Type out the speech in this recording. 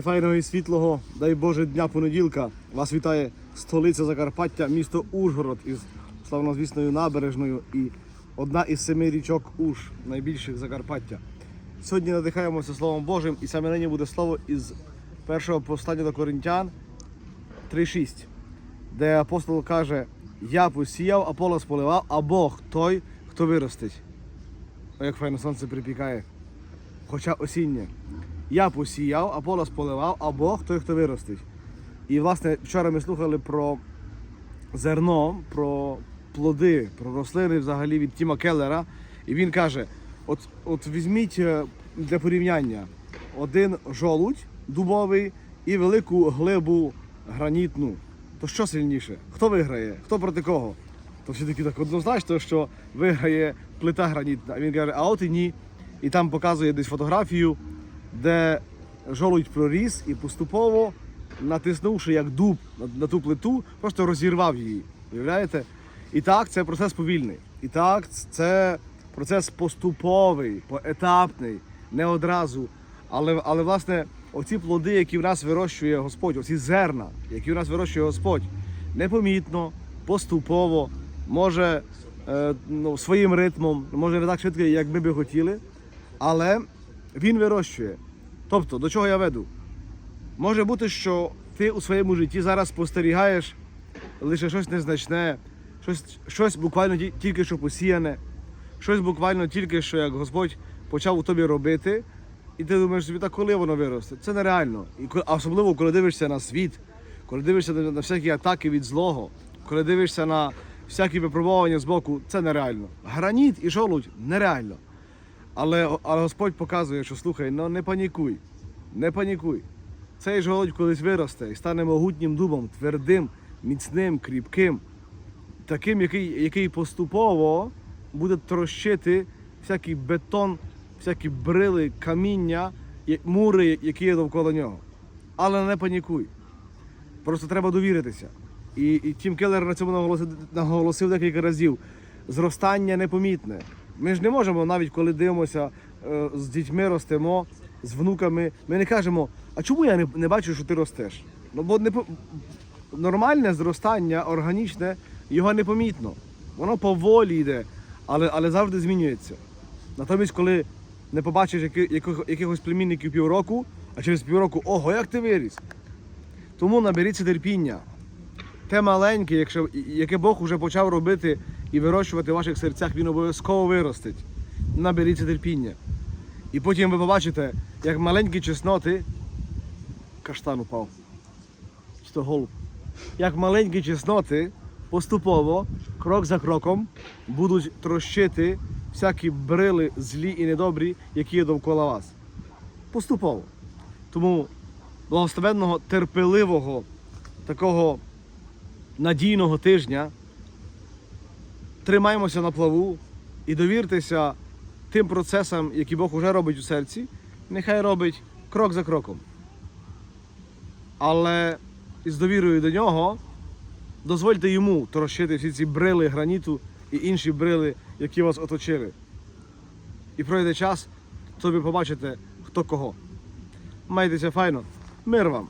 файного і світлого, дай Боже, дня понеділка. Вас вітає столиця Закарпаття, місто Ужгород із славнозвісною набережною і одна із семи річок Уж, найбільших Закарпаття. Сьогодні надихаємося Словом Божим, і саме нині буде слово із першого послання до Коринтян 3.6, де апостол каже: Я посіяв, Аполос поливав, а Бог той, хто виростить. О, як файно сонце припікає, хоча осіннє. Я посіяв, Аполос поливав, а Бог той, хто виростить. І власне вчора ми слухали про зерно, про плоди, про рослини взагалі від Тіма Келлера. І він каже: от, от візьміть е, для порівняння один жолудь дубовий і велику глибу гранітну. То що сильніше? Хто виграє? Хто проти кого? То всі такі так однозначно, що виграє плита гранітна. А він каже, а от і ні. І там показує десь фотографію, де жолудь проріс і поступово, натиснувши як дуб на, ту плиту, просто розірвав її. Уявляєте? І так, це процес повільний. І так, це процес поступовий, поетапний, не одразу. Але, але власне, оці плоди, які в нас вирощує Господь, оці зерна, які в нас вирощує Господь, непомітно, поступово, може е, ну, своїм ритмом, може не так швидко, як ми би хотіли, але він вирощує. Тобто, до чого я веду? Може бути, що ти у своєму житті зараз спостерігаєш лише щось незначне, щось, щось буквально тільки що посіяне, щось буквально тільки що як Господь почав у тобі робити, і ти думаєш собі, та коли воно виросте? Це нереально. І особливо, коли дивишся на світ, коли дивишся на, на всякі атаки від злого, коли дивишся на всякі випробування з боку, це нереально. Граніт і жолудь нереально. Але, але Господь показує, що слухай, ну не панікуй, не панікуй. Цей жолудь колись виросте і стане могутнім дубом, твердим, міцним, кріпким, таким, який, який поступово буде трощити всякий бетон, всякі брили, каміння, мури, які є довкола нього. Але не панікуй. Просто треба довіритися. І, і Тім Келлер на цьому наголосив, наголосив декілька разів. Зростання непомітне. Ми ж не можемо, навіть коли дивимося е, з дітьми ростемо, з внуками, ми не кажемо, а чому я не, бачу, що ти ростеш? Ну, бо не, нормальне зростання, органічне, його непомітно. Воно поволі йде, але, але завжди змінюється. Натомість, коли не побачиш якихось племінників півроку, а через півроку, ого, як ти виріс. Тому наберіться терпіння. Те маленьке, якщо, яке Бог уже почав робити і вирощувати в ваших серцях, він обов'язково виростить. Наберіться терпіння. І потім ви побачите, як маленькі чесноти. Каштан упав. Чи то голуб. Як маленькі чесноти поступово, крок за кроком, будуть трощити всякі брили злі і недобрі, які є довкола вас. Поступово. Тому благословенного, терпеливого, такого надійного тижня. Тримаємося на плаву і довіртеся тим процесам, які Бог уже робить у серці, нехай робить крок за кроком. Але із довірою до нього дозвольте йому трощити всі ці брили граніту і інші брили, які вас оточили. І пройде час, то ви побачите, хто кого. Майтеся файно. Мир вам!